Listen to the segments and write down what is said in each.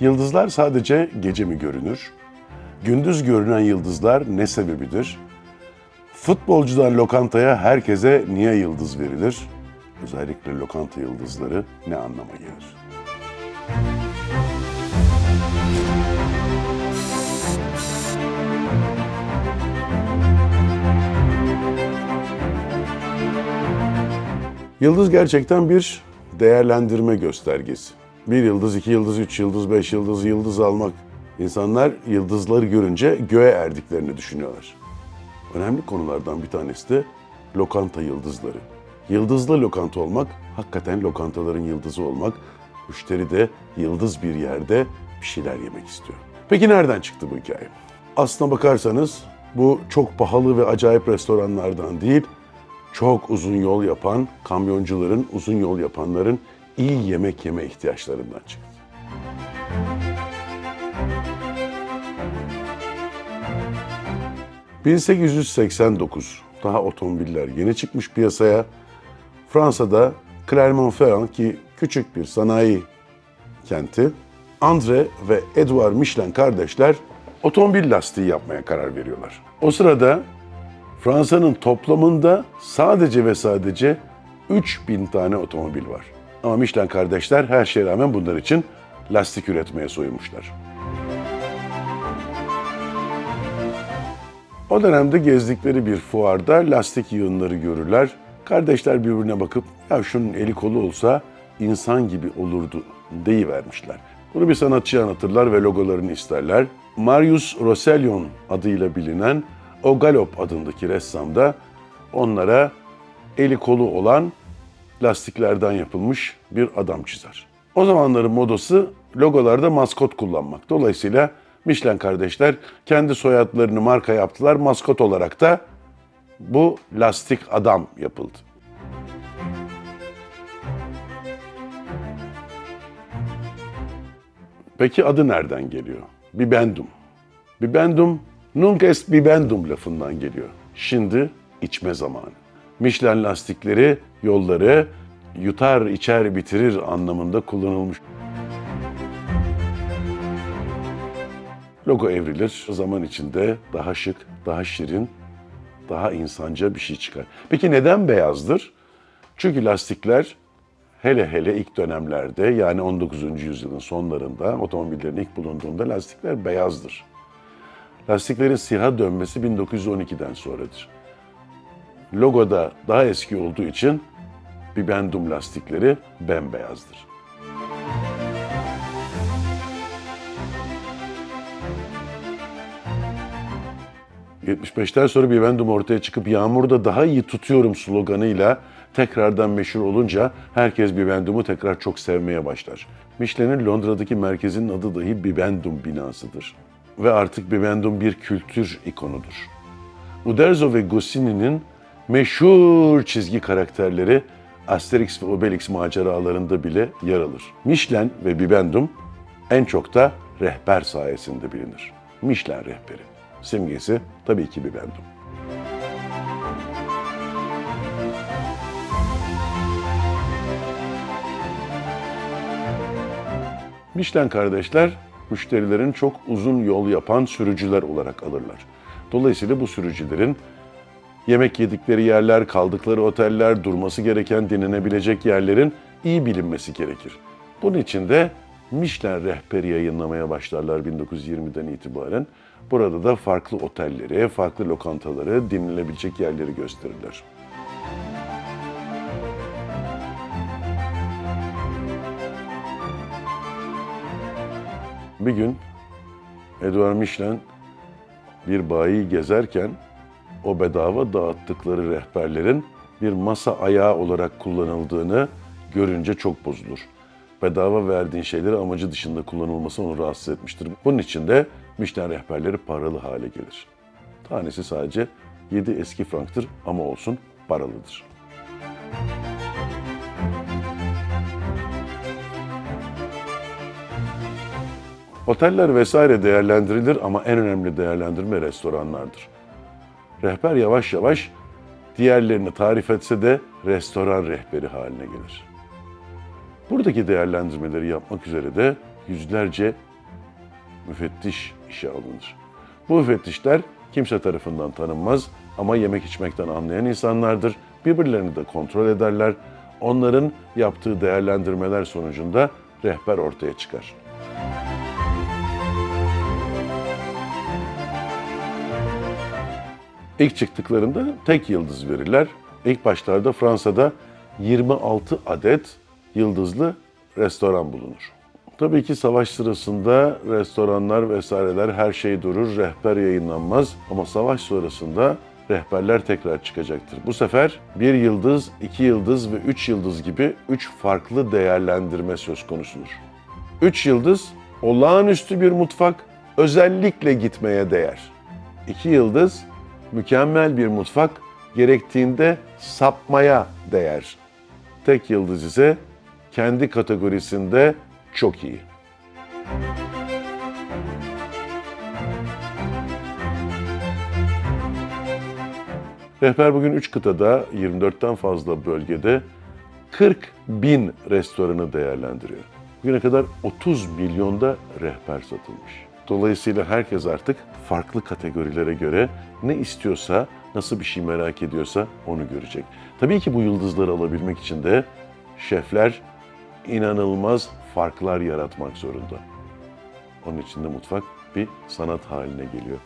Yıldızlar sadece gece mi görünür? Gündüz görünen yıldızlar ne sebebidir? Futbolcudan lokantaya herkese niye yıldız verilir? Özellikle lokanta yıldızları ne anlama gelir? Yıldız gerçekten bir değerlendirme göstergesi. Bir yıldız, iki yıldız, üç yıldız, beş yıldız, yıldız almak. İnsanlar yıldızları görünce göğe erdiklerini düşünüyorlar. Önemli konulardan bir tanesi de lokanta yıldızları. Yıldızlı lokanta olmak, hakikaten lokantaların yıldızı olmak. Müşteri de yıldız bir yerde bir şeyler yemek istiyor. Peki nereden çıktı bu hikaye? Aslına bakarsanız bu çok pahalı ve acayip restoranlardan değil, çok uzun yol yapan kamyoncuların, uzun yol yapanların iyi yemek yeme ihtiyaçlarından çıktı. ...1889 daha otomobiller yeni çıkmış piyasaya. Fransa'da Clermont-Ferrand ki küçük bir sanayi kenti... ...André ve Edouard Michelin kardeşler otomobil lastiği yapmaya karar veriyorlar. O sırada Fransa'nın toplamında sadece ve sadece 3000 tane otomobil var. Ama Michelin kardeşler her şeye rağmen bunlar için lastik üretmeye soyunmuşlar. O dönemde gezdikleri bir fuarda lastik yığınları görürler. Kardeşler birbirine bakıp ya şunun eli kolu olsa insan gibi olurdu deyivermişler. Bunu bir sanatçıya anlatırlar ve logolarını isterler. Marius Rossellon adıyla bilinen o Galop adındaki ressam da onlara eli kolu olan lastiklerden yapılmış bir adam çizer. O zamanların modası logolarda maskot kullanmak. Dolayısıyla Michelin kardeşler kendi soyadlarını marka yaptılar. Maskot olarak da bu lastik adam yapıldı. Peki adı nereden geliyor? Bibendum. Bibendum, nunc est bibendum lafından geliyor. Şimdi içme zamanı. Michelin lastikleri yolları yutar, içer, bitirir anlamında kullanılmış. Logo evrilir. Zaman içinde daha şık, daha şirin, daha insanca bir şey çıkar. Peki neden beyazdır? Çünkü lastikler hele hele ilk dönemlerde yani 19. yüzyılın sonlarında otomobillerin ilk bulunduğunda lastikler beyazdır. Lastiklerin siyaha dönmesi 1912'den sonradır. Logoda daha eski olduğu için Bibendum lastikleri bembeyazdır. ...75'ten sonra Bibendum ortaya çıkıp yağmurda daha iyi tutuyorum sloganıyla tekrardan meşhur olunca herkes Bibendum'u tekrar çok sevmeye başlar. Michelin'in Londra'daki merkezinin adı dahi Bibendum binasıdır. Ve artık Bibendum bir kültür ikonudur. Uderzo ve Goscinny'nin meşhur çizgi karakterleri Asterix ve Obelix maceralarında bile yer alır. Michelin ve Bibendum en çok da rehber sayesinde bilinir. Michelin rehberi. Simgesi tabii ki Bibendum. Michelin kardeşler müşterilerin çok uzun yol yapan sürücüler olarak alırlar. Dolayısıyla bu sürücülerin yemek yedikleri yerler, kaldıkları oteller, durması gereken dinlenebilecek yerlerin iyi bilinmesi gerekir. Bunun için de Michelin rehberi yayınlamaya başlarlar 1920'den itibaren. Burada da farklı otelleri, farklı lokantaları, dinlenebilecek yerleri gösterirler. Bir gün Edouard Michelin bir bayi gezerken o bedava dağıttıkları rehberlerin bir masa ayağı olarak kullanıldığını görünce çok bozulur. Bedava verdiğin şeyleri amacı dışında kullanılması onu rahatsız etmiştir. Bunun için de Michelin rehberleri paralı hale gelir. Tanesi sadece 7 eski franktır ama olsun paralıdır. Oteller vesaire değerlendirilir ama en önemli değerlendirme restoranlardır. Rehber yavaş yavaş diğerlerini tarif etse de restoran rehberi haline gelir. Buradaki değerlendirmeleri yapmak üzere de yüzlerce müfettiş işe alınır. Bu müfettişler kimse tarafından tanınmaz ama yemek içmekten anlayan insanlardır. Birbirlerini de kontrol ederler. Onların yaptığı değerlendirmeler sonucunda rehber ortaya çıkar. İlk çıktıklarında tek yıldız verirler. İlk başlarda Fransa'da 26 adet yıldızlı restoran bulunur. Tabii ki savaş sırasında restoranlar vesaireler her şey durur, rehber yayınlanmaz ama savaş sonrasında rehberler tekrar çıkacaktır. Bu sefer bir yıldız, iki yıldız ve üç yıldız gibi üç farklı değerlendirme söz konusudur. Üç yıldız olağanüstü bir mutfak, özellikle gitmeye değer. İki yıldız mükemmel bir mutfak, gerektiğinde sapmaya değer. Tek yıldız ise kendi kategorisinde çok iyi. Rehber bugün 3 kıtada 24'ten fazla bölgede 40 bin restoranı değerlendiriyor. Bugüne kadar 30 milyonda rehber satılmış. Dolayısıyla herkes artık farklı kategorilere göre ne istiyorsa, nasıl bir şey merak ediyorsa onu görecek. Tabii ki bu yıldızları alabilmek için de şefler inanılmaz farklar yaratmak zorunda. Onun için de mutfak bir sanat haline geliyor.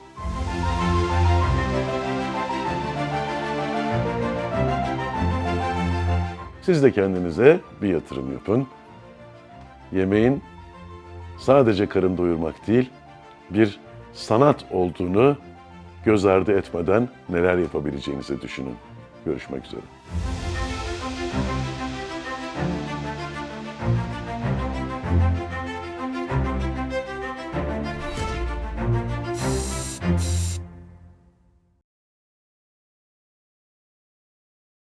Siz de kendinize bir yatırım yapın. Yemeğin sadece karın doyurmak değil, bir sanat olduğunu göz ardı etmeden neler yapabileceğinizi düşünün. Görüşmek üzere.